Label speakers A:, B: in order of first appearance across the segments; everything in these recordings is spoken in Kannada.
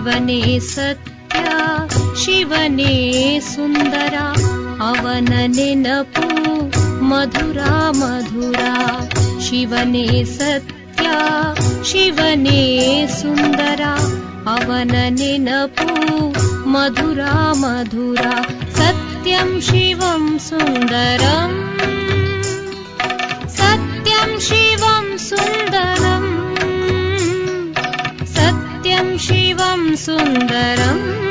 A: ಶಿವನೇ ಸತ್ಯ ಶಿವನೇ ಸುಂದರ ಅವನ ನೆನಪು ಮಧುರ ಮಧುರ ಶಿವನೇ ಸತ್ಯ ಶಿವನೇ ಸುಂದರ ಅವನ ನೆನಪು ಮಧುರ ಮಧುರ ಸತ್ಯಂ ಶಿವಂ ಸುಂದರಂ ಸತ್ಯಂ ಶಿವಂ ಸುಂದರಂ सत्यं शिवं सुन्दरम्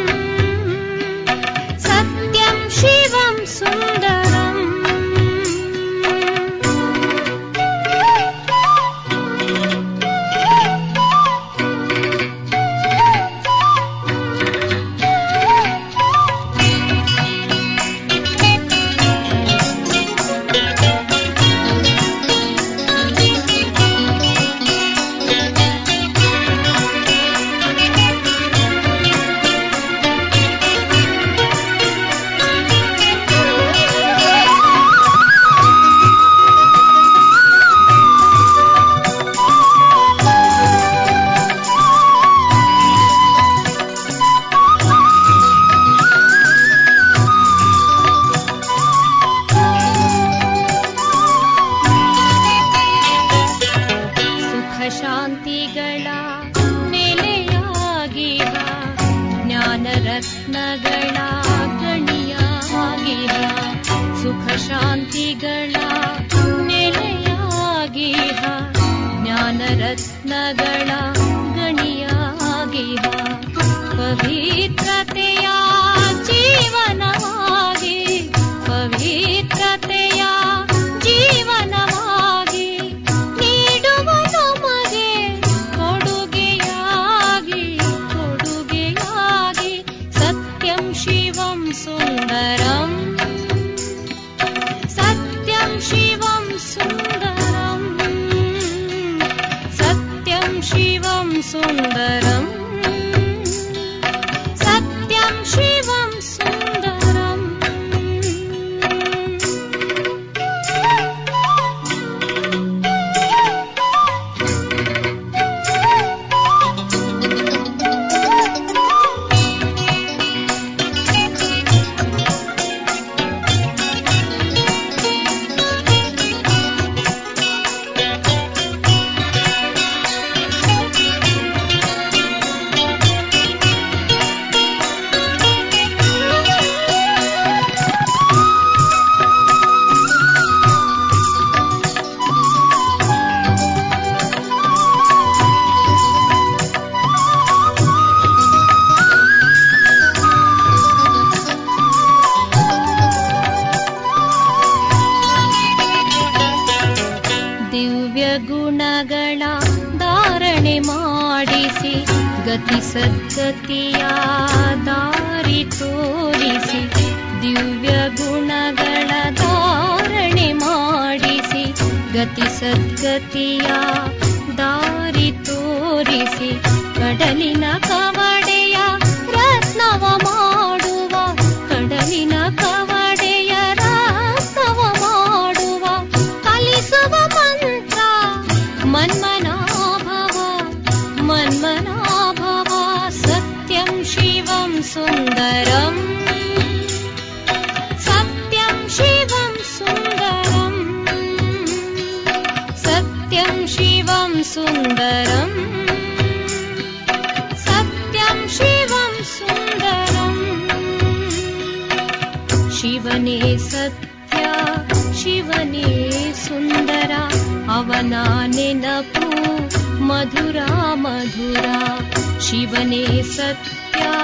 A: मधुरा शिवने सत्या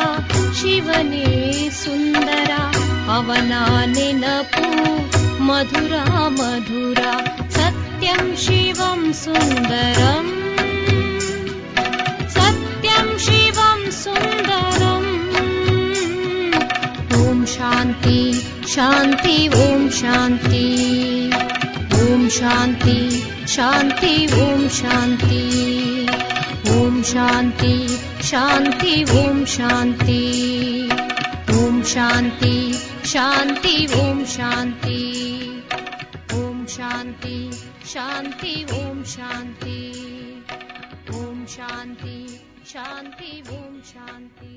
A: शिवने सुन्दरा अवनानि नपु मधुरा मधुरा सत्यं शिवं सुन्दरम्। सत्यं शिवं सुन्दरम्। ॐ शान्ति शान्ति ॐ शान्ति। ॐ शान्ति शान्ति ॐ शान्ति। ಶಾಂತಿ ಶಾಂತಿ, ಓಂ ಶಾಂತಿ. ಓಂ ಶಾಂತಿ ಶಾಂತಿ, ಓಂ ಶಾಂತಿ. ಓಂ ಶಾಂತಿ ಶಾಂತಿ, ಓಂ ಶಾಂತಿ. ಓಂ ಶಾಂತಿ ಶಾಂತಿ, ಓಂ ಶಾಂತಿ.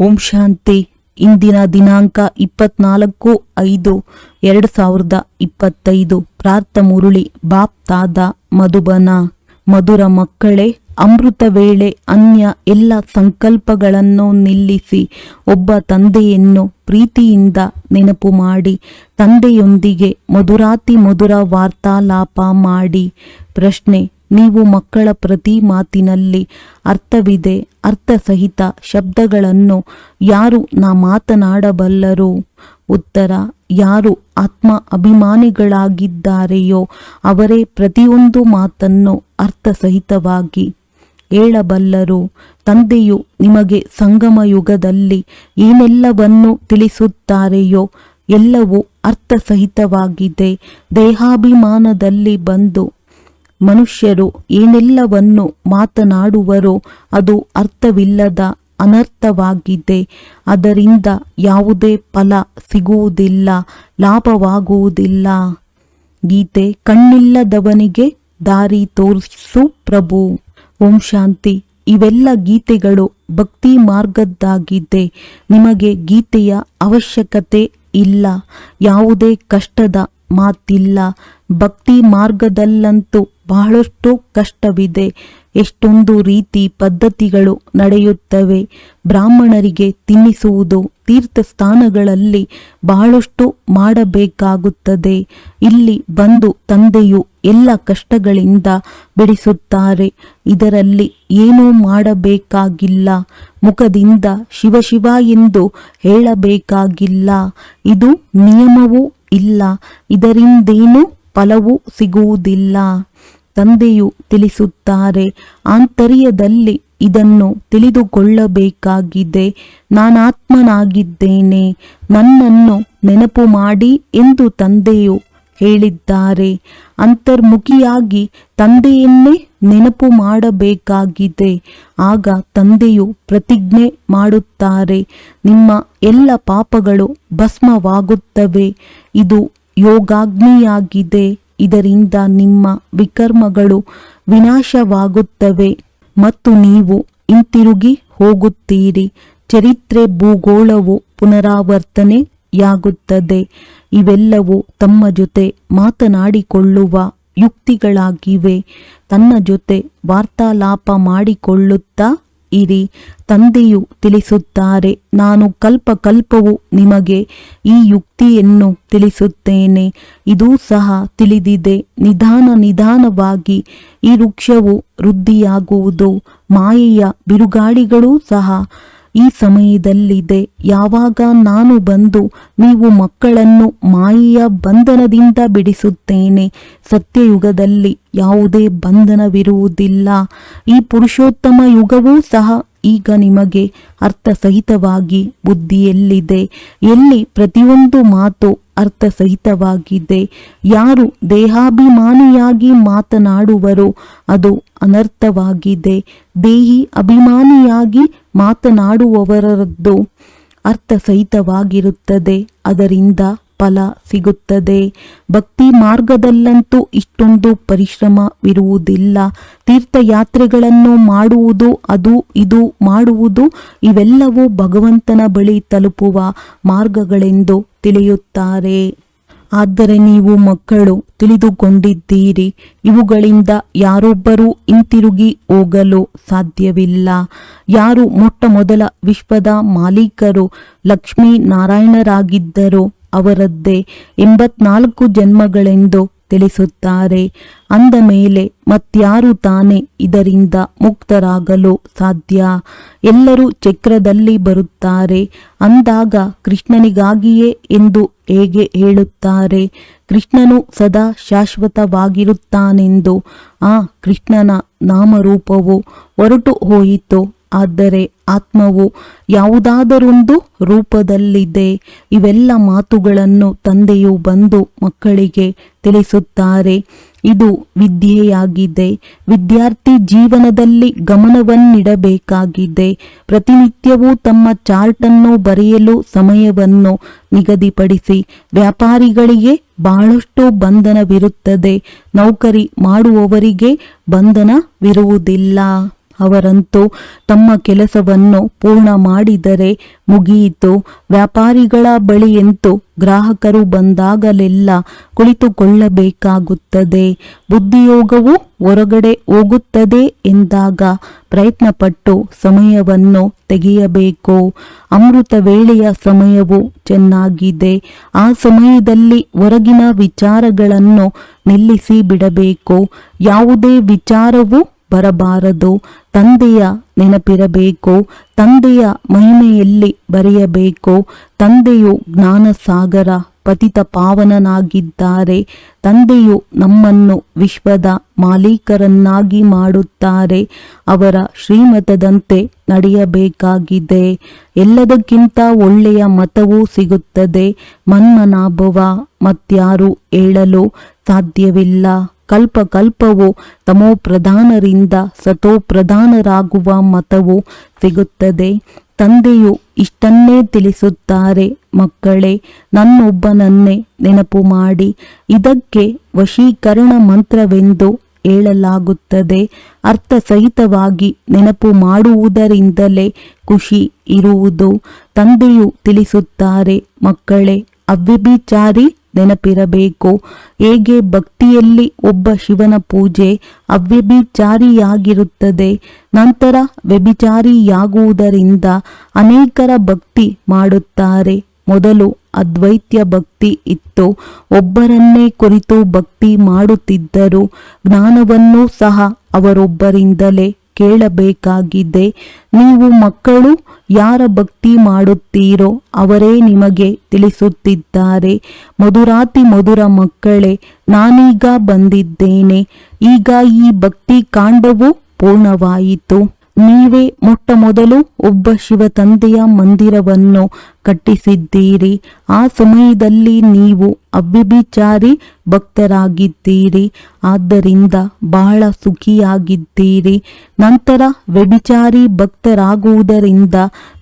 A: ಓಂ ಶಾಂತಿ,
B: ಇಂದಿನ ದಿನಾಂಕ ಇಪ್ಪತ್ನಾಲ್ಕು ಐದು ಎರಡು ಸಾವಿರದ ಇಪ್ಪತ್ತೈದು. ಪ್ರಾರ್ಥ ಮುರುಳಿ ಬಾಪ್ ತಾದ ಮಧುಬನ, ಮಧುರ ಮಕ್ಕಳೇ ಅಮೃತ ವೇಳೆ ಅನ್ಯ ಎಲ್ಲ ಸಂಕಲ್ಪಗಳನ್ನು ನಿಲ್ಲಿಸಿ ಒಬ್ಬ ತಂದೆಯನ್ನು ಪ್ರೀತಿಯಿಂದ ನೆನಪು ಮಾಡಿ, ತಂದೆಯೊಂದಿಗೆ ಮಧುರಾತಿ ಮಧುರ ವಾರ್ತಾಲಾಪ ಮಾಡಿ. ಪ್ರಶ್ನೆ, ನೀವು ಮಕ್ಕಳ ಪ್ರತಿ ಮಾತಿನಲ್ಲಿ ಅರ್ಥವಿದೆ, ಅರ್ಥಸಹಿತ ಶಬ್ದಗಳನ್ನು ಯಾರು ನಾ ಮಾತನಾಡಬಲ್ಲರು? ಉತ್ತರ, ಯಾರು ಆತ್ಮ ಅಭಿಮಾನಿಗಳಾಗಿದ್ದಾರೆಯೋ ಅವರೇ ಪ್ರತಿಯೊಂದು ಮಾತನ್ನು ಅರ್ಥಸಹಿತವಾಗಿ ಹೇಳಬಲ್ಲರು, ತಂದೆಯು ನಿಮಗೆ ಸಂಗಮ ಯುಗದಲ್ಲಿ ಏನೆಲ್ಲವನ್ನು ತಿಳಿಸುತ್ತಾರೆಯೋ ಎಲ್ಲವೂ ಅರ್ಥಸಹಿತವಾಗಿದೆ. ದೇಹಾಭಿಮಾನದಲ್ಲಿ ಬಂದು ಮನುಷ್ಯರು ಏನೆಲ್ಲವನ್ನು ಮಾತನಾಡುವರೋ ಅದು ಅರ್ಥವಿಲ್ಲದ ಅನರ್ಥವಾಗಿದೆ. ಅದರಿಂದ ಯಾವುದೇ ಫಲ ಸಿಗುವುದಿಲ್ಲ, ಲಾಭವಾಗುವುದಿಲ್ಲ. ಗೀತೆ, ಕಣ್ಣಿಲ್ಲದವನಿಗೆ ದಾರಿ ತೋರಿಸು ಪ್ರಭು. ಓಂ ಶಾಂತಿ. ಇವೆಲ್ಲ ಗೀತೆಗಳು. ಭಕ್ತಿ ಮಾರ್ಗದ್ದಾಗಿದೆ. ನಿಮಗೆ ಗೀತೆಯ ಅವಶ್ಯಕತೆ ಇಲ್ಲ. ಯಾವುದೇ ಕಷ್ಟದ ಮಾತಿಲ್ಲ. ಭಕ್ತಿ ಮಾರ್ಗದಲ್ಲಂತೂ ಬಹಳಷ್ಟು ಕಷ್ಟವಿದೆ. ಎಷ್ಟೊಂದು ರೀತಿ ಪದ್ಧತಿಗಳು ನಡೆಯುತ್ತವೆ. ಬ್ರಾಹ್ಮಣರಿಗೆ ತಿನ್ನಿಸುವುದು ತೀರ್ಥ ಸ್ಥಾನಗಳಲ್ಲಿ ಬಹಳಷ್ಟು ಮಾಡಬೇಕಾಗುತ್ತದೆ. ಇಲ್ಲಿ ಬಂದು ತಂದೆಯು ಎಲ್ಲ ಕಷ್ಟಗಳಿಂದ ಬಿಡಿಸುತ್ತಾರೆ. ಇದರಲ್ಲಿ ಏನೂ ಮಾಡಬೇಕಾಗಿಲ್ಲ. ಮುಖದಿಂದ ಶಿವಶಿವ ಶಿವ ಎಂದು ಹೇಳಬೇಕಾಗಿಲ್ಲ. ಇದು ನಿಯಮವೂ ಇಲ್ಲ. ಇದರಿಂದೇನೂ ಫಲವೂ ಸಿಗುವುದಿಲ್ಲ. ತಂದೆಯು ತಿಳಿಸುತ್ತಾರೆ, ಆಂತರ್ಯದಲ್ಲಿ ಇದನ್ನು ತಿಳಿದುಕೊಳ್ಳಬೇಕಾಗಿದೆ. ನಾನಾತ್ಮನಾಗಿದ್ದೇನೆ ನನ್ನನ್ನು ನೆನಪು ಮಾಡಿ ಎಂದು ತಂದೆಯು ಹೇಳಿದ್ದಾರೆ. ಅಂತರ್ಮುಖಿಯಾಗಿ ತಂದೆಯನ್ನೇ ನೆನಪು ಮಾಡಬೇಕಾಗಿದೆ. ಆಗ ತಂದೆಯು ಪ್ರತಿಜ್ಞೆ ಮಾಡುತ್ತಾರೆ, ನಿಮ್ಮ ಎಲ್ಲ ಪಾಪಗಳು ಭಸ್ಮವಾಗುತ್ತವೆ, ಇದು ಯೋಗಾಗ್ನಿಯಾಗಿದೆ. ಇದರಿಂದ ನಿಮ್ಮ ವಿಕರ್ಮಗಳು ವಿನಾಶವಾಗುತ್ತವೆ ಮತ್ತು ನೀವು ಹಿಂತಿರುಗಿ ಹೋಗುತ್ತೀರಿ. ಚರಿತ್ರೆ ಭೂಗೋಳವು ಪುನರಾವರ್ತನೆಯಾಗುತ್ತದೆ. ಇವೆಲ್ಲವೂ ತಮ್ಮ ಜೊತೆ ಮಾತನಾಡಿಕೊಳ್ಳುವ ಯುಕ್ತಿಗಳಾಗಿವೆ. ತನ್ನ ಜೊತೆ ವಾರ್ತಾಲಾಪ ಮಾಡಿಕೊಳ್ಳುತ್ತಾ ಇರಿ. ತಂದೆಯು ತಿಳಿಸುತ್ತಾರೆ, ನಾನು ಕಲ್ಪ ಕಲ್ಪವು ನಿಮಗೆ ಈ ಯುಕ್ತಿಯನ್ನು ತಿಳಿಸುತ್ತೇನೆ. ಇದೂ ಸಹ ತಿಳಿದಿದೆ, ನಿಧಾನ ನಿಧಾನವಾಗಿ ಈ ವೃಕ್ಷವು ವೃದ್ಧಿಯಾಗುವುದು. ಮಾಯೆಯ ಬಿರುಗಾಳಿಗಳೂ ಸಹ ಈ ಸಮಯದಲ್ಲಿದೆ. ಯಾವಾಗ ನಾನು ಬಂದು ನೀವು ಮಕ್ಕಳನ್ನು ಮಾಯಿಯ ಬಂಧನದಿಂದ ಬಿಡಿಸುತ್ತೇನೆ. ಸತ್ಯಯುಗದಲ್ಲಿ ಯಾವುದೇ ಬಂಧನವಿರುವುದಿಲ್ಲ. ಈ ಪುರುಷೋತ್ತಮ ಯುಗವೂ ಸಹ ಈಗ ನಿಮಗೆ ಅರ್ಥಸಹಿತವಾಗಿ ಬುದ್ಧಿಯಲ್ಲಿದೆ. ಎಲ್ಲಿ ಪ್ರತಿಯೊಂದು ಮಾತು ಅರ್ಥಸಹಿತವಾಗಿದೆ ಯಾರು ದೇಹಾಭಿಮಾನಿಯಾಗಿ ಮಾತನಾಡುವರೋ ಅದು ಅನರ್ಥವಾಗಿದೆ ದೇಹಿ ಅಭಿಮಾನಿಯಾಗಿ ಮಾತನಾಡುವವರದ್ದು ಅರ್ಥಸಹಿತವಾಗಿರುತ್ತದೆ. ಅದರಿಂದ ಫಲ ಸಿಗುತ್ತದೆ. ಭಕ್ತಿ ಮಾರ್ಗದಲ್ಲಂತೂ ಇಷ್ಟೊಂದು ಪರಿಶ್ರಮವಿರುವುದಿಲ್ಲ. ತೀರ್ಥಯಾತ್ರೆಗಳನ್ನು ಮಾಡುವುದು, ಅದು ಇದು ಮಾಡುವುದು, ಇವೆಲ್ಲವೂ ಭಗವಂತನ ಬಳಿ ತಲುಪುವ ಮಾರ್ಗಗಳೆಂದು ತಿಳಿಯುತ್ತಾರೆ. ಆದರೆ ನೀವು ಮಕ್ಕಳು ತಿಳಿದುಕೊಂಡಿದ್ದೀರಿ. ಇವುಗಳಿಂದ ಯಾರೊಬ್ಬರೂ ಹಿಂತಿರುಗಿ ಹೋಗಲು ಸಾಧ್ಯವಿಲ್ಲ. ಯಾರು ಮೊಟ್ಟ ಮೊದಲ ವಿಶ್ವದ ಮಾಲೀಕರು ಲಕ್ಷ್ಮೀ ನಾರಾಯಣರಾಗಿದ್ದರು ಅವರದ್ದೇ ಎಂಬತ್ನಾಲ್ಕು ಜನ್ಮಗಳೆಂದು ತಿಳಿಸುತ್ತಾರೆ. ಅಂದ ಮೇಲೆ ಮತ್ಯಾರು ತಾನೇ ಇದರಿಂದ ಮುಕ್ತರಾಗಲು ಸಾಧ್ಯ? ಎಲ್ಲರೂ ಚಕ್ರದಲ್ಲಿ ಬರುತ್ತಾರೆ. ಅಂದಾಗ ಕೃಷ್ಣನಿಗಾಗಿಯೇ ಎಂದು ಹೇಗೆ ಹೇಳುತ್ತಾರೆ? ಕೃಷ್ಣನು ಸದಾ ಶಾಶ್ವತವಾಗಿರುತ್ತಾನೆಂದು. ಆ ಕೃಷ್ಣನ ನಾಮರೂಪವು ಹೊರಟು ಹೋಯಿತು ಆದರೆ ಆತ್ಮವು ಯಾವುದಾದರೊಂದು ರೂಪದಲ್ಲಿದೆ. ಇವೆಲ್ಲ ಮಾತುಗಳನ್ನು ತಂದೆಯು ಬಂದು ಮಕ್ಕಳಿಗೆ ತಿಳಿಸುತ್ತಾರೆ. ಇದು ವಿದ್ಯೆಯಾಗಿದೆ. ವಿದ್ಯಾರ್ಥಿ ಜೀವನದಲ್ಲಿ ಗಮನವನ್ನಿಡಬೇಕಾಗಿದೆ. ಪ್ರತಿನಿತ್ಯವೂ ತಮ್ಮ ಚಾರ್ಟನ್ನು ಬರೆಯಲು ಸಮಯವನ್ನು ನಿಗದಿಪಡಿಸಿ. ವ್ಯಾಪಾರಿಗಳಿಗೆ ಬಹಳಷ್ಟು ಬಂಧನವಿರುತ್ತದೆ. ನೌಕರಿ ಮಾಡುವವರಿಗೆ ಬಂಧನವಿರುವುದಿಲ್ಲ. ಅವರಂತೂ ತಮ್ಮ ಕೆಲಸವನ್ನು ಪೂರ್ಣ ಮಾಡಿದರೆ ಮುಗಿಯಿತು. ವ್ಯಾಪಾರಿಗಳ ಬಳಿಯಂತೂ ಗ್ರಾಹಕರು ಬಂದಾಗಲೆಲ್ಲ ಕುಳಿತುಕೊಳ್ಳಬೇಕಾಗುತ್ತದೆ. ಬುದ್ಧಿಯೋಗವು ಹೊರಗಡೆ ಹೋಗುತ್ತದೆ ಎಂದಾಗ ಪ್ರಯತ್ನಪಟ್ಟು ಸಮಯವನ್ನು ತೆಗೆಯಬೇಕು. ಅಮೃತ ವೇಳೆಯ ಸಮಯವು ಚೆನ್ನಾಗಿದೆ. ಆ ಸಮಯದಲ್ಲಿ ಹೊರಗಿನ ವಿಚಾರಗಳನ್ನು ನಿಲ್ಲಿಸಿ ಬಿಡಬೇಕು. ಯಾವುದೇ ವಿಚಾರವು ಬರಬಾರದು. ತಂದೆಯ ನೆನಪಿರಬೇಕು. ತಂದೆಯ ಮಹಿಮೆಯಲ್ಲಿ ಬರೆಯಬೇಕು. ತಂದೆಯು ಜ್ಞಾನಸಾಗರ ಪತಿತ ಪಾವನನಾಗಿದ್ದಾರೆ. ತಂದೆಯು ನಮ್ಮನ್ನು ವಿಶ್ವದ ಮಾಲೀಕರನ್ನಾಗಿ ಮಾಡುತ್ತಾರೆ. ಅವರ ಶ್ರೀಮತದಂತೆ ನಡೆಯಬೇಕಾಗಿದೆ. ಎಲ್ಲದಕ್ಕಿಂತ ಒಳ್ಳೆಯ ಮತವೂ ಸಿಗುತ್ತದೆ. ಮನ್ಮನಾಭವ ಮತ್ಯಾರು ಹೇಳಲು ಸಾಧ್ಯವಿಲ್ಲ. ಕಲ್ಪ ಕಲ್ಪವು ತಮೋ ಪ್ರಧಾನರಿಂದ ಸತೋ ಪ್ರಧಾನರಾಗುವ ಮತವು ಸಿಗುತ್ತದೆ. ತಂದೆಯು ಇಷ್ಟನ್ನೇ ತಿಳಿಸುತ್ತಾರೆ, ಮಕ್ಕಳೇ, ನನ್ನೊಬ್ಬನನ್ನೇ ನೆನಪು ಮಾಡಿ. ಇದಕ್ಕೆ ವಶೀಕರಣ ಮಂತ್ರವೆಂದು ಹೇಳಲಾಗುತ್ತದೆ. ಅರ್ಥಸಹಿತವಾಗಿ ನೆನಪು ಮಾಡುವುದರಿಂದಲೇ ಖುಷಿ ಇರುವುದು. ತಂದೆಯು ತಿಳಿಸುತ್ತಾರೆ, ಮಕ್ಕಳೇ, ಅವ್ಯಭಿಚಾರಿ ನೆನಪಿರಬೇಕು. ಹೇಗೆ ಭಕ್ತಿಯಲ್ಲಿ ಒಬ್ಬ ಶಿವನ ಪೂಜೆ ಅವ್ಯಭಿಚಾರಿಯಾಗಿರುತ್ತದೆ. ನಂತರ ವ್ಯಭಿಚಾರಿಯಾಗುವುದರಿಂದ ಅನೇಕರ ಭಕ್ತಿ ಮಾಡುತ್ತಾರೆ. ಮೊದಲು ಅದ್ವೈತ್ಯ ಭಕ್ತಿ ಇತ್ತು. ಒಬ್ಬರನ್ನೇ ಕುರಿತು ಭಕ್ತಿ ಮಾಡುತ್ತಿದ್ದರು. ಜ್ಞಾನವನ್ನು ಸಹ ಅವರೊಬ್ಬರಿಂದಲೇ ಕೇಳಬೇಕಾಗಿದೆ. ನೀವು ಮಕ್ಕಳು ಯಾರ ಭಕ್ತಿ ಮಾಡುತ್ತೀರೋ ಅವರೇ ನಿಮಗೆ ತಿಳಿಸುತ್ತಿದ್ದಾರೆ. ಮಧುರಾತಿ ಮಧುರ ಮಕ್ಕಳೇ, ನಾನೀಗ ಬಂದಿದ್ದೇನೆ. ಈಗ ಈ ಭಕ್ತಿ ಕಾಂಡವು ಪೂರ್ಣವಾಯಿತು. ನೀವೇ ಮೊಟ್ಟ ಮೊದಲು ಒಬ್ಬ ಶಿವ ತಂದೆಯ ಮಂದಿರವನ್ನು ಕಟ್ಟಿಸಿದ್ದೀರಿ. ಆ ಸಮಯದಲ್ಲಿ ನೀವು ಅವ್ಯಭಿಚಾರಿ ಭಕ್ತರಾಗಿದ್ದೀರಿ. ಆದ್ದರಿಂದ ಬಹಳ ಸುಖಿಯಾಗಿದ್ದೀರಿ. ನಂತರ ವ್ಯಭಿಚಾರಿ ಭಕ್ತರಾಗುವುದರಿಂದ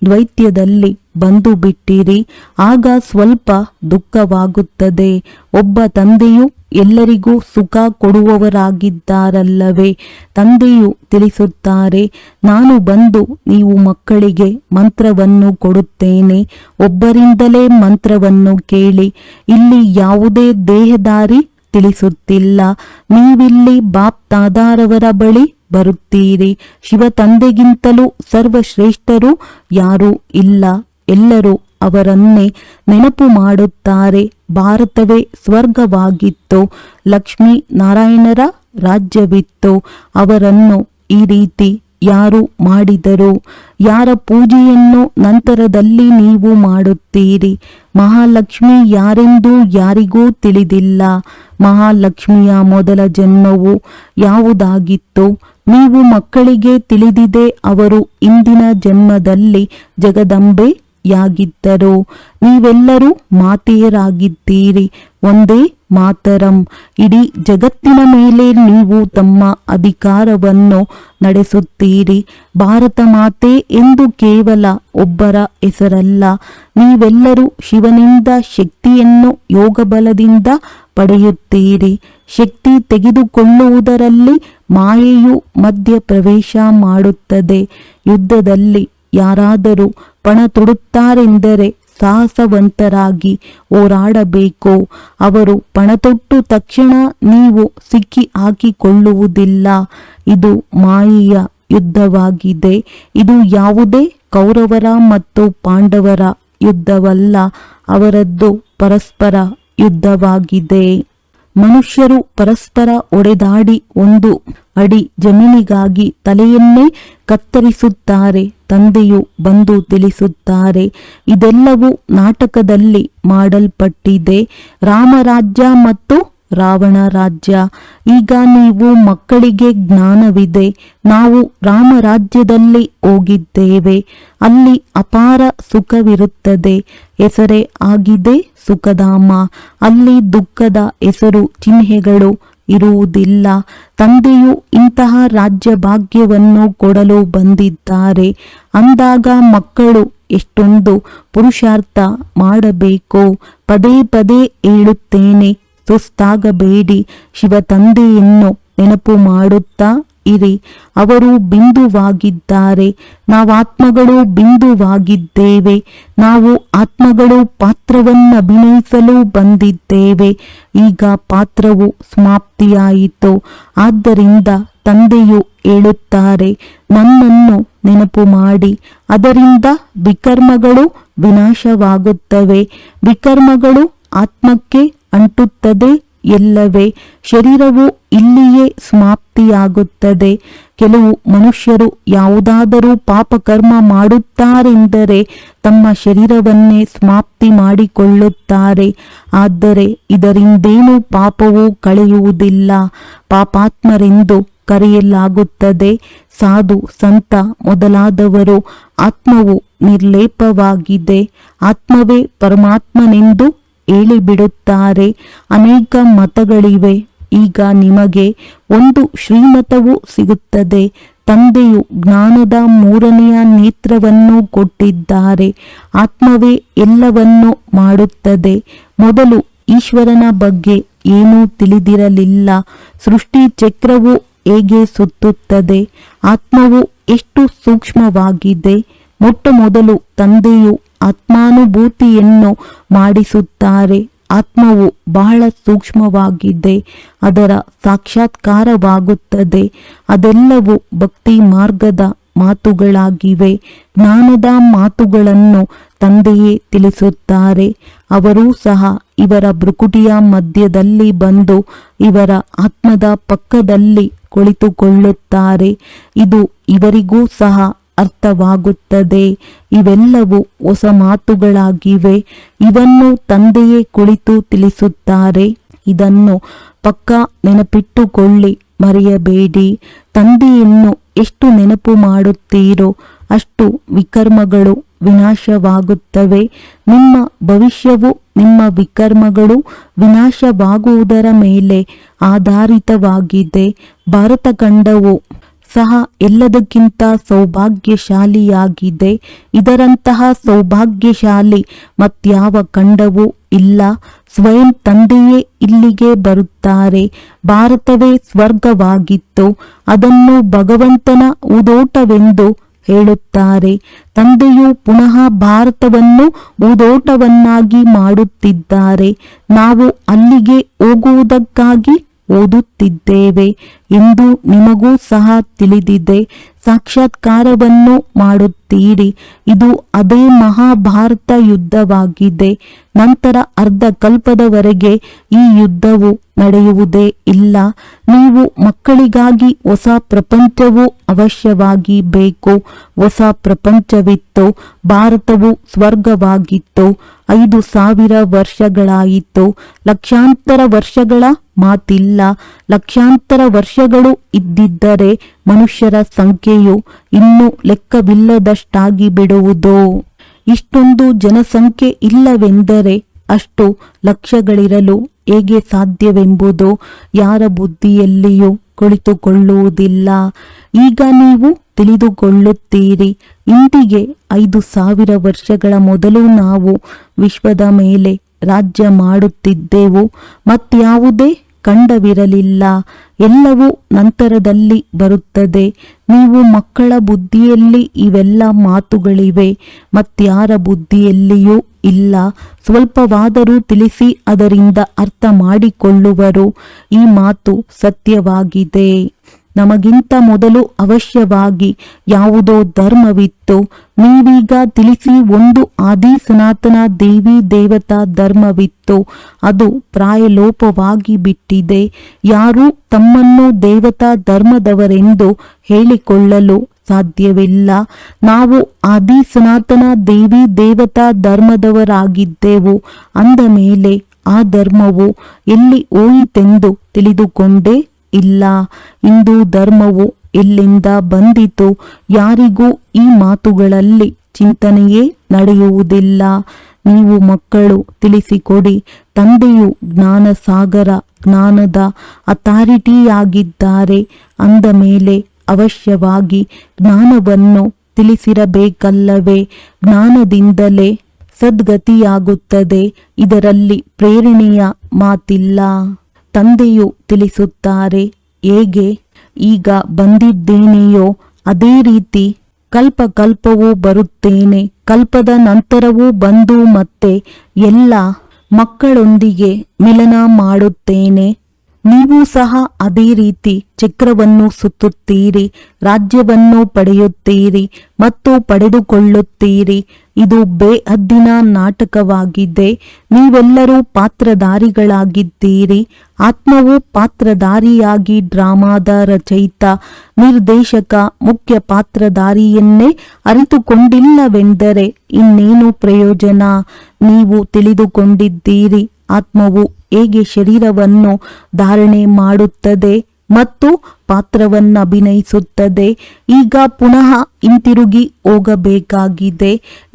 B: ದ್ವೈತ್ಯದಲ್ಲಿ ಬಂದು ಬಿಟ್ಟಿರಿ ಆಗ ಸ್ವಲ್ಪ ದುಃಖವಾಗುತ್ತದೆ. ಒಬ್ಬ ತಂದೆಯು ಎಲ್ಲರಿಗೂ ಸುಖ ಕೊಡುವವರಾಗಿದ್ದಾರಲ್ಲವೇ? ತಂದೆಯು ತಿಳಿಸುತ್ತಾರೆ, ನಾನು ಬಂದು ನೀವು ಮಕ್ಕಳಿಗೆ ಮಂತ್ರವನ್ನು ಕೊಡುತ್ತೇನೆ. ಒಬ್ಬರಿಂದಲೇ ಮಂತ್ರವನ್ನು ಕೇಳಿ, ಇಲ್ಲಿ ಯಾವುದೇ ದೇಹದಾರಿ ತಿಳಿಸುತ್ತಿಲ್ಲ. ನೀವಿಲ್ಲಿ ಬಾಪ್ ತಾದಾರವರ ಬಳಿ ಬರುತ್ತೀರಿ. ಶಿವ ತಂದೆಗಿಂತಲೂ ಸರ್ವಶ್ರೇಷ್ಠರು ಯಾರೂ ಇಲ್ಲ. ಎಲ್ಲರೂ ಅವರನ್ನೇ ನೆನಪು ಮಾಡುತ್ತಾರೆ. ಭಾರತವೇ ಸ್ವರ್ಗವಾಗಿತ್ತು. ಲಕ್ಷ್ಮೀ ನಾರಾಯಣರ ರಾಜ್ಯವಿತ್ತು. ಅವರನ್ನು ಈ ರೀತಿ ಯಾರು ಮಾಡಿದರು, ಯಾರ ಪೂಜೆಯನ್ನು ನಂತರದಲ್ಲಿ ನೀವು ಮಾಡುತ್ತೀರಿ? ಮಹಾಲಕ್ಷ್ಮಿ ಯಾರೆಂದು ಯಾರಿಗೂ ತಿಳಿದಿಲ್ಲ. ಮಹಾಲಕ್ಷ್ಮಿಯ ಮೊದಲ ಜನ್ಮವು ಯಾವುದಾಗಿತ್ತು? ನೀವು ಮಕ್ಕಳಿಗೆ ತಿಳಿದಿದೆ ಅವರು ಇಂದಿನ ಜನ್ಮದಲ್ಲಿ ಜಗದಂಬೆ ಯಾಗಿದ್ದರು ನೀವೆಲ್ಲರೂ ಮಾತೆಯರಾಗಿದ್ದೀರಿ. ಒಂದೇ ಮಾತರಂ. ಇಡೀ ಜಗತ್ತಿನ ಮೇಲೆ ನೀವು ತಮ್ಮ ಅಧಿಕಾರವನ್ನು ನಡೆಸುತ್ತೀರಿ. ಭಾರತ ಮಾತೆ ಎಂದು ಕೇವಲ ಒಬ್ಬರ ಹೆಸರಲ್ಲ. ನೀವೆಲ್ಲರೂ ಶಿವನಿಂದ ಶಕ್ತಿಯನ್ನು ಯೋಗಬಲದಿಂದ ಪಡೆಯುತ್ತೀರಿ. ಶಕ್ತಿ ತೆಗೆದುಕೊಳ್ಳುವುದರಲ್ಲಿ ಮಾಯೆಯು ಮಧ್ಯ ಪ್ರವೇಶ ಮಾಡುತ್ತದೆ. ಯುದ್ಧದಲ್ಲಿ ಯಾರಾದರೂ ಪಣ ತೊಡುತ್ತಾರೆಂದರೆ ಸಾಹಸವಂತರಾಗಿ ಹೋರಾಡಬೇಕು? ಅವರು ಪಣತೊಟ್ಟು ತಕ್ಷಣ ನೀವು ಸಿಕ್ಕಿ ಹಾಕಿಕೊಳ್ಳುವುದಿಲ್ಲ. ಇದು ಮಾಯೆಯ ಯುದ್ಧವಾಗಿದೆ. ಇದು ಯಾವುದೇ ಕೌರವರ ಮತ್ತು ಪಾಂಡವರ ಯುದ್ಧವಲ್ಲ, ಅವರದ್ದು ಪರಸ್ಪರ ಯುದ್ಧವಾಗಿದೆ. ಮನುಷ್ಯರು ಪರಸ್ಪರ ಒಡೆದಾಡಿ ಒಂದು ಅಡಿ ಜಮೀನಿಗಾಗಿ ತಲೆಯನ್ನೇ ಕತ್ತರಿಸುತ್ತಾರೆ, ತಂದೆಯು ಬಂದು ತಿಳಿಸುತ್ತಾರೆ. ಇದೆಲ್ಲವೂ ನಾಟಕದಲ್ಲಿ ಮಾಡಲ್ಪಟ್ಟಿದೆ. ರಾಮರಾಜ್ಯ ಮತ್ತು ರಾವಣ ರಾಜ್ಯ, ಈಗ ನೀವು ಮಕ್ಕಳಿಗೆ ಜ್ಞಾನವಿದೆ, ನಾವು ರಾಮರಾಜ್ಯದಲ್ಲಿ ಹೋಗಿದ್ದೇವೆ, ಅಲ್ಲಿ ಅಪಾರ ಸುಖವಿರುತ್ತದೆ, ಹೆಸರೇ ಆಗಿದೆ ಸುಖಧಾಮ, ಅಲ್ಲಿ ದುಃಖದ ಹೆಸರು ಚಿಹ್ನೆಗಳು ಇರುವುದಿಲ್ಲ, ತಂದೆಯು ಇಂತಹ ರಾಜ್ಯ ಭಾಗ್ಯವನ್ನು ಕೊಡಲು ಬಂದಿದ್ದಾರೆ, ಅಂದಾಗ ಮಕ್ಕಳು ಎಷ್ಟೊಂದು ಪುರುಷಾರ್ಥ ಮಾಡಬೇಕು, ಪದೇ ಪದೇ ಹೇಳುತ್ತೇನೆ ಸುಸ್ತಾಗಬೇಡಿ ಶಿವ ತಂದೆಯನ್ನು ನೆನಪು ಮಾಡುತ್ತಾ ಇರಿ. ಅವರು ಬಿಂದುವಾಗಿದ್ದಾರೆ. ನಾವಾತ್ಮಗಳು ಬಿಂದುವಾಗಿದ್ದೇವೆ. ನಾವು ಆತ್ಮಗಳು ಪಾತ್ರವನ್ನು ಅಭಿನಯಿಸಲು ಬಂದಿದ್ದೇವೆ. ಈಗ ಪಾತ್ರವು ಸಮಾಪ್ತಿಯಾಯಿತು. ಆದ್ದರಿಂದ ತಂದೆಯು ಹೇಳುತ್ತಾರೆ, ನನ್ನನ್ನು ನೆನಪು ಮಾಡಿ. ಅದರಿಂದ ವಿಕರ್ಮಗಳು ವಿನಾಶವಾಗುತ್ತವೆ. ವಿಕರ್ಮಗಳು ಆತ್ಮಕ್ಕೆ ಅಂಟುತ್ತದೆ ಎಲ್ಲವೇ. ಶರೀರವು ಇಲ್ಲಿಯೇ ಸಮಾಪ್ತಿಯಾಗುತ್ತದೆ. ಕೆಲವು ಮನುಷ್ಯರು ಯಾವುದಾದರೂ ಪಾಪಕರ್ಮ ಮಾಡುತ್ತಾರೆಂದರೆ ತಮ್ಮ ಶರೀರವನ್ನೇ ಸಮಾಪ್ತಿ ಮಾಡಿಕೊಳ್ಳುತ್ತಾರೆ. ಆದರೆ ಇದರಿಂದೇನೂ ಪಾಪವು ಕಳೆಯುವುದಿಲ್ಲ. ಪಾಪಾತ್ಮರೆಂದು ಕರೆಯಲಾಗುತ್ತದೆ. ಸಾಧು, ಸಂತ ಮೊದಲಾದವರು ಆತ್ಮವು ನಿರ್ಲೇಪವಾಗಿದೆ. ಆತ್ಮವೇ ಪರಮಾತ್ಮನೆಂದು ಹೇಳಿಬಿಡುತ್ತಾರೆ. ಅನೇಕ ಮತಗಳಿವೆ. ಈಗ ನಿಮಗೆ ಒಂದು ಶ್ರೀಮತವು ಸಿಗುತ್ತದೆ. ತಂದೆಯು ಜ್ಞಾನದ ಮೂರನೆಯ ನೇತ್ರವನ್ನು ಕೊಟ್ಟಿದ್ದಾರೆ. ಆತ್ಮವೇ ಎಲ್ಲವನ್ನೂ ಮಾಡುತ್ತದೆ. ಮೊದಲು ಈಶ್ವರನ ಬಗ್ಗೆ ಏನೂ ತಿಳಿದಿರಲಿಲ್ಲ. ಸೃಷ್ಟಿ ಚಕ್ರವು ಹೇಗೆ ಸುತ್ತುತ್ತದೆ? ಆತ್ಮವು ಎಷ್ಟು ಸೂಕ್ಷ್ಮವಾಗಿದೆ? ಮೊಟ್ಟ ಮೊದಲು ತಂದೆಯು ಆತ್ಮಾನುಭೂತಿಯನ್ನು ಮಾಡಿಸುತ್ತಾರೆ. ಆತ್ಮವು ಬಹಳ ಸೂಕ್ಷ್ಮವಾಗಿದೆ, ಅದರ ಸಾಕ್ಷಾತ್ಕಾರವಾಗುತ್ತದೆ. ಅದೆಲ್ಲವೂ ಭಕ್ತಿ ಮಾರ್ಗದ ಮಾತುಗಳಾಗಿವೆ. ಜ್ಞಾನದ ಮಾತುಗಳನ್ನು ತಂದೆಯೇ ತಿಳಿಸುತ್ತಾರೆ. ಅವರೂ ಸಹ ಇವರ ಭ್ರುಕುಟಿಯ ಮಧ್ಯದಲ್ಲಿ ಬಂದು ಇವರ ಆತ್ಮದ ಪಕ್ಕದಲ್ಲಿ ಕುಳಿತುಕೊಳ್ಳುತ್ತಾರೆ. ಇದು ಇವರಿಗೂ ಸಹ ಅರ್ಥವಾಗುತ್ತದೆ. ಇವೆಲ್ಲವೂ ಹೊಸ ಮಾತುಗಳಾಗಿವೆ. ಇವನ್ನು ತಂದೆಯೇ ಕುಳಿತು ತಿಳಿಸುತ್ತಾರೆ. ಇದನ್ನು ಪಕ್ಕ ನೆನಪಿಟ್ಟುಕೊಳ್ಳಿ, ಮರೆಯಬೇಡಿ. ತಂದೆಯನ್ನು ಎಷ್ಟು ನೆನಪು ಮಾಡುತ್ತೀರೋ ಅಷ್ಟು ವಿಕರ್ಮಗಳು ವಿನಾಶವಾಗುತ್ತವೆ. ನಿಮ್ಮ ಭವಿಷ್ಯವು ನಿಮ್ಮ ವಿಕರ್ಮಗಳು ವಿನಾಶವಾಗುವುದರ ಮೇಲೆ ಆಧಾರಿತವಾಗಿದೆ. ಭಾರತ ಖಂಡವು ಸಹ ಎಲ್ಲದಕ್ಕಿಂತ ಸೌಭಾಗ್ಯಶಾಲಿಯಾಗಿದೆ. ಇದರಂತಹ ಸೌಭಾಗ್ಯಶಾಲಿ ಮತ್ಯಾವ ಖಂಡವೂ ಇಲ್ಲ. ಸ್ವಯಂ ತಂದೆಯೇ ಇಲ್ಲಿಗೆ ಬರುತ್ತಾರೆ. ಭಾರತವೇ ಸ್ವರ್ಗವಾಗಿತ್ತು. ಅದನ್ನು ಭಗವಂತನ ಉದೋಟವೆಂದು ಹೇಳುತ್ತಾರೆ. ತಂದೆಯು ಪುನಃ ಭಾರತವನ್ನು ಉದೋಟವನ್ನಾಗಿ ಮಾಡುತ್ತಿದ್ದಾರೆ. ನಾವು ಅಲ್ಲಿಗೆ ಹೋಗುವುದಕ್ಕಾಗಿ ಓದುತ್ತಿದ್ದೇವೆ ಎಂದು ನಿಮಗೂ ಸಹ ತಿಳಿದಿದೆ. ಸಾಕ್ಷಾತ್ಕಾರವನ್ನು ಮಾಡುತ್ತೀರಿ. ಇದು ಅದೇ ಮಹಾಭಾರತ ಯುದ್ಧವಾಗಿದೆ. ನಂತರ ಅರ್ಧ ಕಲ್ಪದವರೆಗೆ ಈ ಯುದ್ಧವು ನಡೆಯುವುದೇ ಇಲ್ಲ. ನೀವು ಮಕ್ಕಳಿಗಾಗಿ ಹೊಸ ಪ್ರಪಂಚವು ಅವಶ್ಯವಾಗಿ ಬೇಕು ಹೊಸ ಪ್ರಪಂಚವಿತ್ತು. ಭಾರತವು ಸ್ವರ್ಗವಾಗಿತ್ತು. ಐದು ಸಾವಿರ ವರ್ಷಗಳಾಯಿತು. ಲಕ್ಷಾಂತರ ವರ್ಷಗಳ ಮಾತಿಲ್ಲ. ಲಕ್ಷಾಂತರ ವರ್ಷಗಳು ಇದ್ದಿದ್ದರೆ ಮನುಷ್ಯರ ಸಂಖ್ಯೆಯು ಇನ್ನೂ ಲೆಕ್ಕವಿಲ್ಲದಷ್ಟಾಗಿ ಬಿಡುವುದು. ಇಷ್ಟೊಂದು ಜನಸಂಖ್ಯೆ ಇಲ್ಲವೆಂದರೆ ಅಷ್ಟು ಲಕ್ಷಗಳಿರಲು ಹೇಗೆ ಸಾಧ್ಯವೆಂಬುದು ಯಾರ ಬುದ್ಧಿಯಲ್ಲಿಯೂ ಕುಳಿತುಕೊಳ್ಳುವುದಿಲ್ಲ. ಈಗ ನೀವು ತಿಳಿದುಕೊಳ್ಳುತ್ತೀರಿ, ಇಂದಿಗೆ ಐದು ಸಾವಿರ ವರ್ಷಗಳ ಮೊದಲು ನಾವು ವಿಶ್ವದ ಮೇಲೆ ರಾಜ್ಯ ಮಾಡುತ್ತಿದ್ದೆವು, ಮತ್ಯಾವುದೇ ಖಂಡವಿರಲಿಲ್ಲ ಎಲ್ಲವೂ ನಂತರದಲ್ಲಿ ಬರುತ್ತದೆ. ನೀವು ಮಕ್ಕಳ ಬುದ್ಧಿಯಲ್ಲಿ ಇವೆಲ್ಲ ಮಾತುಗಳಿವೆ ಮತ್ಯಾರ ಬುದ್ಧಿಯಲ್ಲಿಯೂ ಇಲ್ಲ. ಸ್ವಲ್ಪವಾದರೂ ತಿಳಿಸಿ ಅದರಿಂದ ಅರ್ಥ ಮಾಡಿಕೊಳ್ಳುವರು. ಈ ಮಾತು ಸತ್ಯವಾಗಿದೆ. ನಮಗಿಂತ ಮೊದಲು ಅವಶ್ಯವಾಗಿ ಯಾವುದೋ ಧರ್ಮವಿತ್ತು. ನೀವೀಗ ತಿಳಿಸಿ ಒಂದು ಆದಿ ಸನಾತನ ದೇವಿ ದೇವತಾ ಧರ್ಮವಿತ್ತು. ಅದು ಪ್ರಾಯಲೋಪವಾಗಿ ಬಿಟ್ಟಿದೆ. ಯಾರೂ ತಮ್ಮನ್ನು ದೇವತಾ ಧರ್ಮದವರೆಂದು ಹೇಳಿಕೊಳ್ಳಲು ಸಾಧ್ಯವಿಲ್ಲ. ನಾವು ಆದಿ ಸನಾತನ ದೇವಿ ದೇವತಾ ಧರ್ಮದವರಾಗಿದ್ದೆವು. ಅಂದ ಮೇಲೆ ಆ ಧರ್ಮವು ಎಲ್ಲಿ ಹೋಯಿತೆಂದು ತಿಳಿದುಕೊಂಡೇ? ಇಲ್ಲ. ಹಿಂದೂ ಧರ್ಮವು ಎಲ್ಲಿಂದ ಬಂದಿತು. ಯಾರಿಗೂ ಈ ಮಾತುಗಳಲ್ಲಿ ಚಿಂತನೆಯೇ ನಡೆಯುವುದಿಲ್ಲ. ನೀವು ಮಕ್ಕಳು, ತಿಳಿಸಿಕೊಡಿ. ತಂದೆಯು ಜ್ಞಾನ ಸಾಗರ ಜ್ಞಾನದ ಅಥಾರಿಟಿಯಾಗಿದ್ದಾರೆ. ಅಂದ ಮೇಲೆ ಅವಶ್ಯವಾಗಿ ಜ್ಞಾನವನ್ನು ತಿಳಿಸಿರಬೇಕಲ್ಲವೇ? ಜ್ಞಾನದಿಂದಲೇ ಸದ್ಗತಿಯಾಗುತ್ತದೆ. ಇದರಲ್ಲಿ ಪ್ರೇರಣೆಯ ಮಾತಿಲ್ಲ. ತಂದೆಯು ತಿಳಿಸುತ್ತಾರೆ, ಹೇಗೆ? ಈಗ ಬಂದಿದ್ದೇನೆಯೋ ಅದೇ ರೀತಿ ಕಲ್ಪ ಕಲ್ಪವೂ ಬರುತ್ತೇನೆ. ಕಲ್ಪದ ನಂತರವೂ ಬಂದು ಮತ್ತೆ ಎಲ್ಲ ಮಕ್ಕಳೊಂದಿಗೆ ಮಿಲನ ಮಾಡುತ್ತೇನೆ. ನೀವು ಸಹ ಅದೇ ರೀತಿ ಚಕ್ರವನ್ನು ಸುತ್ತುತ್ತೀರಿ, ರಾಜ್ಯವನ್ನು ಪಡೆಯುತ್ತೀರಿ ಮತ್ತು ಪಡೆದುಕೊಳ್ಳುತ್ತೀರಿ. ಇದು ಬೇಹದ್ದಿನ ನಾಟಕವಾಗಿದೆ. ನೀವೆಲ್ಲರೂ ಪಾತ್ರಧಾರಿಗಳಾಗಿದ್ದೀರಿ. ಆತ್ಮವು ಪಾತ್ರಧಾರಿಯಾಗಿ ಡ್ರಾಮಾದ ರಚಯಿತ ನಿರ್ದೇಶಕ, ಮುಖ್ಯ ಪಾತ್ರಧಾರಿಯನ್ನೇ ಅರಿತುಕೊಂಡಿಲ್ಲವೆಂದರೆ ಇನ್ನೇನು ಪ್ರಯೋಜನ? ನೀವು ತಿಳಿದುಕೊಂಡಿದ್ದೀರಿ. ಆತ್ಮವು ಹೇಗೆ ಶರೀರವನ್ನು ಧಾರಣೆ ಮಾಡುತ್ತದೆ ಮತ್ತು ಪಾತ್ರವನ್ನಭಿನಯಿಸುತ್ತದೆ ಈಗ ಪುನಃ ಹಿಂತಿರುಗಿ ಹೋಗಬೇಕಾಗಿದೆ.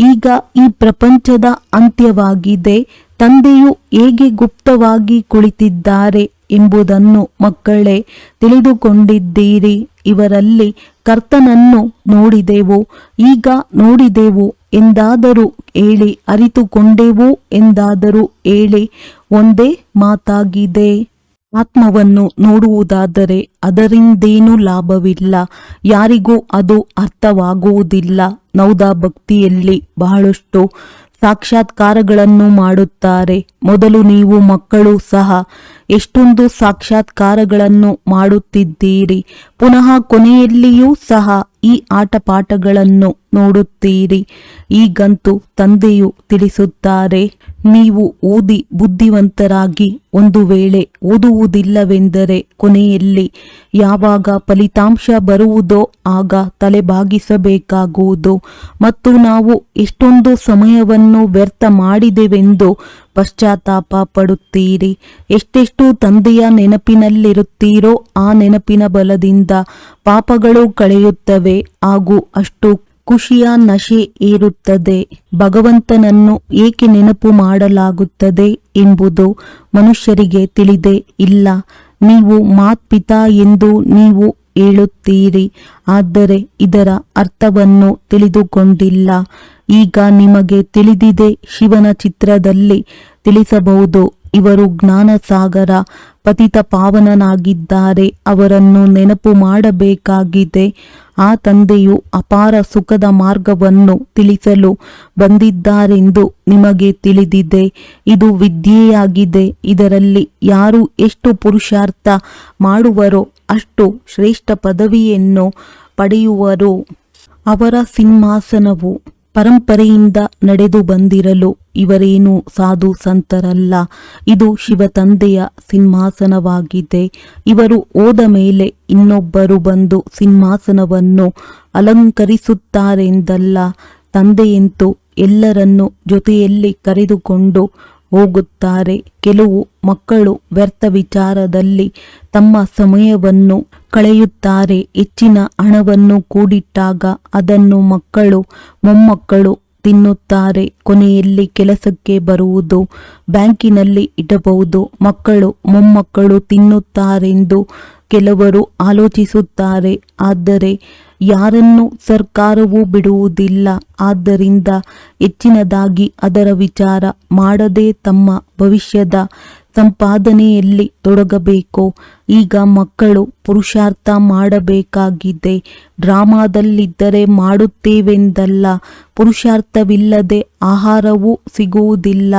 B: ಈಗ ಈ ಪ್ರಪಂಚದ ಅಂತ್ಯವಾಗಿದೆ. ತಂದೆಯು ಹೇಗೆ ಗುಪ್ತವಾಗಿ ಕುಳಿತಿದ್ದಾರೆ ಎಂಬುದನ್ನು ಮಕ್ಕಳೇ ತಿಳಿದುಕೊಂಡಿದ್ದೀರಿ. ಇವರಲ್ಲಿ ಕರ್ತನನ್ನು ನೋಡಿದೆವು, ಈಗ ನೋಡಿದೆವು ಎಂದಾದರೂ ಹೇಳಿ ಅರಿತುಕೊಂಡೆವು ಎಂದಾದರೂ ಹೇಳಿ ಒಂದೇ ಮಾತಾಗಿದೆ. ಆತ್ಮವನ್ನು ನೋಡುವುದಾದರೆ ಅದರಿಂದೇನು ಲಾಭವಿಲ್ಲ. ಯಾರಿಗೂ ಅದು ಅರ್ಥವಾಗುವುದಿಲ್ಲ. ನೌದಾ ಭಕ್ತಿಯಲ್ಲಿ ಬಹಳಷ್ಟು ಸಾಕ್ಷಾತ್ಕಾರಗಳನ್ನು ಮಾಡುತ್ತಾರೆ. ಮೊದಲು ನೀವು ಮಕ್ಕಳು ಸಹ ಎಷ್ಟೊಂದು ಸಾಕ್ಷಾತ್ಕಾರಗಳನ್ನು ಮಾಡುತ್ತಿದ್ದೀರಿ. ಪುನಃ ಕೊನೆಯಲ್ಲಿಯೂ ಸಹ ಈ ಆಟಪಾಠಗಳನ್ನು ನೋಡುತ್ತೀರಿ. ಈಗಂತೂ ತಂದೆಯು ತಿಳಿಸುತ್ತಾರೆ. ನೀವು ಓದಿ ಬುದ್ಧಿವಂತರಾಗಿ ಒಂದು ವೇಳೆ ಓದುವುದಿಲ್ಲವೆಂದರೆ ಕೊನೆಯಲ್ಲಿ ಯಾವಾಗ ಫಲಿತಾಂಶ ಬರುವುದೋ ಆಗ ತಲೆಬಾಗಿಸಬೇಕಾಗುವುದು ಮತ್ತು ನಾವು ಎಷ್ಟೊಂದು ಸಮಯವನ್ನು ವ್ಯರ್ಥ ಮಾಡಿದೆವೆಂದು ಪಶ್ಚಾತ್ತಾಪ ಪಡುತ್ತೀರಿ. ಎಷ್ಟೆಷ್ಟು ತಂದೆಯ ನೆನಪಿನಲ್ಲಿರುತ್ತೀರೋ ಆ ನೆನಪಿನ ಬಲದಿಂದ ಪಾಪಗಳು ಕಳೆಯುತ್ತವೆ ಹಾಗೂ ಅಷ್ಟು ಖುಷಿಯ ನಶೆ ಏರುತ್ತದೆ. ಭಗವಂತನನ್ನು ಏಕೆ ನೆನಪು ಮಾಡಲಾಗುತ್ತದೆ ಎಂಬುದು ಮನುಷ್ಯರಿಗೆ ತಿಳಿದೇ ಇಲ್ಲ. ನೀವು ಮಾತ್ಪಿತಾ ಎಂದು ನೀವು ಹೇಳುತ್ತೀರಿ. ಆದರೆ ಇದರ ಅರ್ಥವನ್ನು ತಿಳಿದುಕೊಂಡಿಲ್ಲ. ಈಗ ನಿಮಗೆ ತಿಳಿದಿದೆ ಶಿವನ ಚಿತ್ರದಲ್ಲಿ ತಿಳಿಸಬಹುದು. ಇವರು ಜ್ಞಾನಸಾಗರ ಪತಿತ ಪಾವನನಾಗಿದ್ದಾರೆ, ಅವರನ್ನು ನೆನಪು ಮಾಡಬೇಕಾಗಿದೆ. ಆ ತಂದೆಯು ಅಪಾರ ಸುಖದ ಮಾರ್ಗವನ್ನು ತಿಳಿಸಲು ಬಂದಿದ್ದಾರೆಂದು ನಿಮಗೆ ತಿಳಿದಿದೆ. ಇದು ವಿದ್ಯೆಯಾಗಿದೆ. ಇದರಲ್ಲಿ ಯಾರು ಎಷ್ಟು ಪುರುಷಾರ್ಥ ಮಾಡುವರೋ ಅಷ್ಟು ಶ್ರೇಷ್ಠ ಪದವಿಯನ್ನು ಪಡೆಯುವರು. ಅವರ ಸಿಂಹಾಸನವು ಪರಂಪರೆಯಿಂದ ನಡೆದು ಬಂದಿರಲು ಇವರೇನು ಸಾಧು ಸಂತರಲ್ಲ. ಇದು ಶಿವ ತಂದೆಯ ಸಿಂಹಾಸನವಾಗಿದೆ. ಇವರು ಹೋದ ಮೇಲೆ ಇನ್ನೊಬ್ಬರು ಬಂದು ಸಿಂಹಾಸನವನ್ನು ಅಲಂಕರಿಸುತ್ತಾರೆಂದಲ್ಲ. ತಂದೆಯಂತೂ ಎಲ್ಲರನ್ನು ಜೊತೆಯಲ್ಲಿ ಕರೆದುಕೊಂಡು ಹೋಗುತ್ತಾರೆ. ಕೆಲವು ಮಕ್ಕಳು ವ್ಯರ್ಥ ವಿಚಾರದಲ್ಲಿ ತಮ್ಮ ಸಮಯವನ್ನು ಕಳೆಯುತ್ತಾರೆ. ಹೆಚ್ಚಿನ ಹಣವನ್ನು ಕೂಡಿಟ್ಟಾಗ ಅದನ್ನು ಮಕ್ಕಳು, ಮೊಮ್ಮಕ್ಕಳು ತಿನ್ನುತ್ತಾರೆ. ಕೊನೆಯಲ್ಲಿ ಕೆಲಸಕ್ಕೆ ಬರುವುದು, ಬ್ಯಾಂಕಿನಲ್ಲಿ ಇಡಬಹುದು. ಮಕ್ಕಳು, ಮೊಮ್ಮಕ್ಕಳು ತಿನ್ನುತ್ತಾರೆಂದು ಕೆಲವರು ಆಲೋಚಿಸುತ್ತಾರೆ. ಆದರೆ ಯಾರನ್ನು ಸರ್ಕಾರವು ಬಿಡುವುದಿಲ್ಲ. ಆದ್ದರಿಂದ ಹೆಚ್ಚಿನದಾಗಿ ಅದರ ವಿಚಾರ ಮಾಡದೆ ತಮ್ಮ ಭವಿಷ್ಯದ ಸಂಪಾದನೆಯಲ್ಲಿ ತೊಡಗಬೇಕು? ಈಗ ಮಕ್ಕಳು ಪುರುಷಾರ್ಥ ಮಾಡಬೇಕಾಗಿದೆ. ಡ್ರಾಮಾದಲ್ಲಿದ್ದರೆ ಮಾಡುತ್ತೇವೆಂದಲ್ಲ. ಪುರುಷಾರ್ಥವಿಲ್ಲದೆ ಆಹಾರವೂ ಸಿಗುವುದಿಲ್ಲ.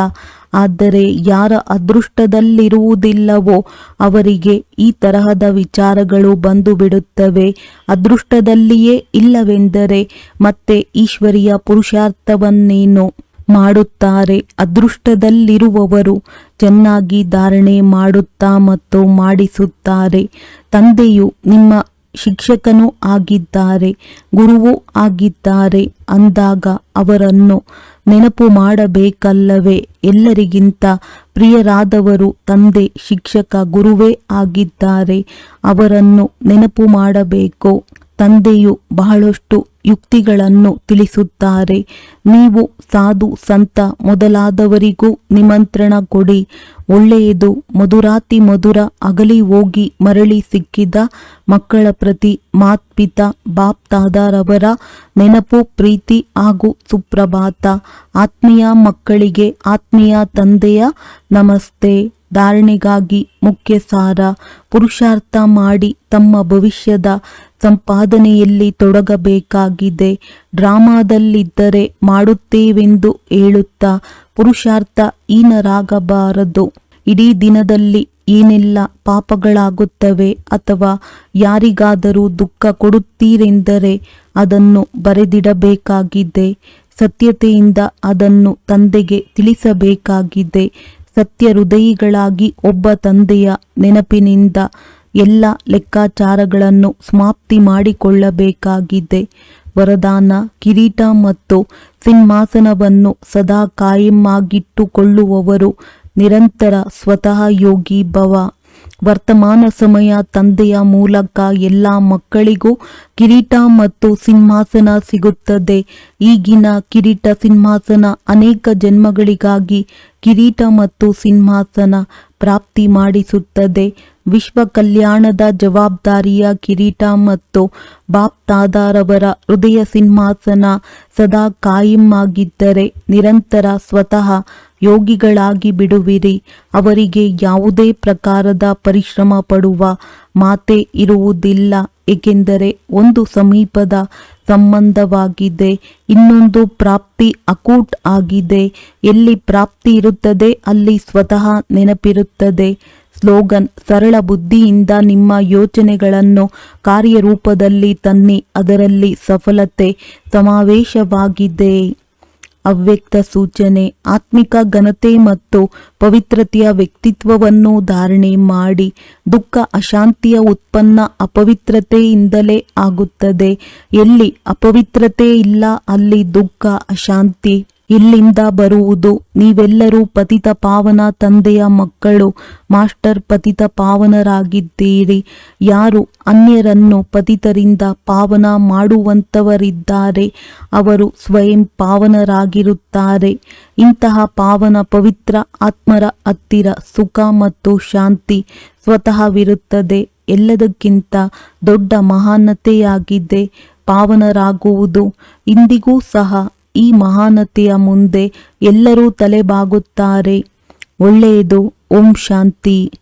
B: ಆದರೆ ಯಾರ ಅದೃಷ್ಟದಲ್ಲಿರುವುದಿಲ್ಲವೋ ಅವರಿಗೆ ಈ ತರಹದ ವಿಚಾರಗಳು ಬಂದು ಬಿಡುತ್ತವೆ ಅದೃಷ್ಟದಲ್ಲಿಯೇ ಇಲ್ಲವೆಂದರೆ ಮತ್ತೆ ಈಶ್ವರಿಯ ಪುರುಷಾರ್ಥವನ್ನೇನು? ಮಾಡುತ್ತಾರೆ. ಅದೃಷ್ಟದಲ್ಲಿರುವವರು ಚೆನ್ನಾಗಿ ಧಾರಣೆ ಮಾಡುತ್ತಾ ಮತ್ತು ಮಾಡಿಸುತ್ತಾರೆ. ತಂದೆಯು ನಿಮ್ಮ ಶಿಕ್ಷಕನೂ ಆಗಿದ್ದಾರೆ, ಗುರುವೂ ಆಗಿದ್ದಾರೆ ಅಂದಾಗ ಅವರನ್ನು ನೆನಪು ಮಾಡಬೇಕಲ್ಲವೇ? ಎಲ್ಲರಿಗಿಂತ ಪ್ರಿಯರಾದವರು ತಂದೆ, ಶಿಕ್ಷಕ, ಗುರುವೇ ಆಗಿದ್ದಾರೆ, ಅವರನ್ನು ನೆನಪು ಮಾಡಬೇಕು. ತಂದೆಯು ಬಹಳಷ್ಟು ಯುಕ್ತಿಗಳನ್ನು ತಿಳಿಸುತ್ತಾರೆ. ನೀವು ಸಾಧು, ಸಂತ ಮೊದಲಾದವರಿಗೂ ನಿಮಂತ್ರಣ ಕೊಡಿ. ಒಳ್ಳೆಯದು, ಮಧುರಾತಿ ಮಧುರ ಅಗಲಿ ಹೋಗಿ ಮರಳಿ ಸಿಕ್ಕಿದ ಮಕ್ಕಳ ಪ್ರತಿ ಮಾತ್ಪಿತ ಬಾಪ್ ತಾದಾರವರ ನೆನಪು, ಪ್ರೀತಿ ಹಾಗೂ ಸುಪ್ರಭಾತ. ಆತ್ಮೀಯ ಮಕ್ಕಳಿಗೆ ಆತ್ಮೀಯ ತಂದೆಯ ನಮಸ್ತೆ. ಧಾರಣೆಗಾಗಿ ಮುಖ್ಯ ಸಾರ ಪುರುಷಾರ್ಥ ಮಾಡಿ ತಮ್ಮ ಭವಿಷ್ಯದ ಸಂಪಾದನೆಯಲ್ಲಿ ತೊಡಗಬೇಕಾಗಿದೆ. ಡ್ರಾಮಾದಲ್ಲಿದ್ದರೆ ಮಾಡುತ್ತೇವೆಂದು ಹೇಳುತ್ತಾ ಪುರುಷಾರ್ಥ ಹೀನರಾಗಬಾರದು. ಇಡೀ ದಿನದಲ್ಲಿ ಏನೆಲ್ಲ ಪಾಪಗಳಾಗುತ್ತವೆ ಅಥವಾ ಯಾರಿಗಾದರೂ ದುಃಖ ಕೊಡುತ್ತೀರೆಂದರೆ ಅದನ್ನು ಬರೆದಿಡಬೇಕಾಗಿದೆ. ಸತ್ಯತೆಯಿಂದ ಅದನ್ನು ತಂದೆಗೆ ತಿಳಿಸಬೇಕಾಗಿದೆ. ಸತ್ಯ ಹೃದಯಿಗಳಾಗಿ ಒಬ್ಬ ತಂದೆಯ ನೆನಪಿನಿಂದ ಎಲ್ಲ ಲೆಕ್ಕಾಚಾರಗಳನ್ನು ಸಮಾಪ್ತಿ ಮಾಡಿಕೊಳ್ಳಬೇಕಾಗಿದೆ. ವರದಾನ, ಕಿರೀಟ ಮತ್ತು ಸಿಂಹಾಸನವನ್ನು ಸದಾ ಕಾಯಮ್ಮಾಗಿಟ್ಟುಕೊಳ್ಳುವವರು ನಿರಂತರ ಸ್ವತಃ ಯೋಗಿ ಭವ. ವರ್ತಮಾನ ಸಮಯ ತಂದೆಯ ಮೂಲಕ ಎಲ್ಲ ಮಕ್ಕಳಿಗೂ ಕಿರೀಟ ಮತ್ತು ಸಿಂಹಾಸನ ಸಿಗುತ್ತದೆ. ಈಗಿನ ಕಿರೀಟ, ಸಿಂಹಾಸನ ಅನೇಕ ಜನ್ಮಗಳಿಗಾಗಿ ಕಿರೀಟ ಮತ್ತು ಸಿಂಹಾಸನ ಪ್ರಾಪ್ತಿ ಮಾಡಿಸುತ್ತದೆ ವಿಶ್ವ ಕಲ್ಯಾಣದ ಜವಾಬ್ದಾರಿಯ ಕಿರೀಟ ಮತ್ತು ಬಾಪ್ತಾದಾರವರ ಹೃದಯ ಸಿಂಹಾಸನ ಸದಾ ಕಾಯಮ್ಮಾಗಿದ್ದರೆ ನಿರಂತರ ಸ್ವತಃ ಯೋಗಿಗಳಾಗಿ ಬಿಡುವಿರಿ. ಅವರಿಗೆ ಯಾವುದೇ ಪ್ರಕಾರದ ಪರಿಶ್ರಮ ಪಡುವ ಮಾತೆ ಇರುವುದಿಲ್ಲ, ಏಕೆಂದರೆ ಒಂದು ಸಮೀಪದ ಸಂಬಂಧವಾಗಿದೆ, ಇನ್ನೊಂದು ಪ್ರಾಪ್ತಿ ಅಕೂಟ್ ಆಗಿದೆ. ಎಲ್ಲಿ ಪ್ರಾಪ್ತಿ ಇರುತ್ತದೆ, ಅಲ್ಲಿ ಸ್ವತಃ ನೆನಪಿರುತ್ತದೆ. ಸ್ಲೋಗನ್, ಸರಳ ಬುದ್ಧಿಯಿಂದ ನಿಮ್ಮ ಯೋಚನೆಗಳನ್ನು ಕಾರ್ಯರೂಪದಲ್ಲಿ ತನ್ನಿ, ಅದರಲ್ಲಿ ಸಫಲತೆ ಸಮಾವೇಶವಾಗಿದೆ. ಅವ್ಯಕ್ತ ಸೂಚನೆ, ಆತ್ಮಿಕ ಘನತೆ ಮತ್ತು ಪವಿತ್ರತೆಯ ವ್ಯಕ್ತಿತ್ವವನ್ನು ಧಾರಣೆ ಮಾಡಿ, ದುಃಖ, ಅಶಾಂತಿಯ ಉತ್ಪನ್ನ ಅಪವಿತ್ರತೆಯಿಂದಲೇ ಆಗುತ್ತದೆ. ಎಲ್ಲಿ ಅಪವಿತ್ರತೆ ಇಲ್ಲ, ಅಲ್ಲಿ ದುಃಖ, ಅಶಾಂತಿ ಇಲ್ಲಿಂದ ಬರುವುದು. ನೀವೆಲ್ಲರೂ ಪತಿತ ಪಾವನ ತಂದೆಯ ಮಕ್ಕಳು, ಮಾಸ್ಟರ್ ಪತಿತ ಪಾವನರಾಗಿದ್ದೀರಿ. ಯಾರು ಅನ್ಯರನ್ನು ಪತಿತರಿಂದ ಪಾವನ ಮಾಡುವಂತವರಿದ್ದಾರೆ. ಅವರು ಸ್ವಯಂ ಪಾವನರಾಗಿರುತ್ತಾರೆ. ಇಂತಹ ಪಾವನ ಪವಿತ್ರ ಆತ್ಮರ ಹತ್ತಿರ ಸುಖ ಮತ್ತು ಶಾಂತಿ ಸ್ವತಃವಿರುತ್ತದೆ ಎಲ್ಲದಕ್ಕಿಂತ ದೊಡ್ಡ ಮಹಾನತೆಯಾಗಿದೆ ಪಾವನರಾಗುವುದು. ಇಂದಿಗೂ ಸಹ ಈ ಮಹಾನತೆಯ ಮುಂದೆ ಎಲ್ಲರೂ ತಲೆಬಾಗುತ್ತಾರೆ. ಒಳ್ಳೆಯದು. ಓಂ ಶಾಂತಿ.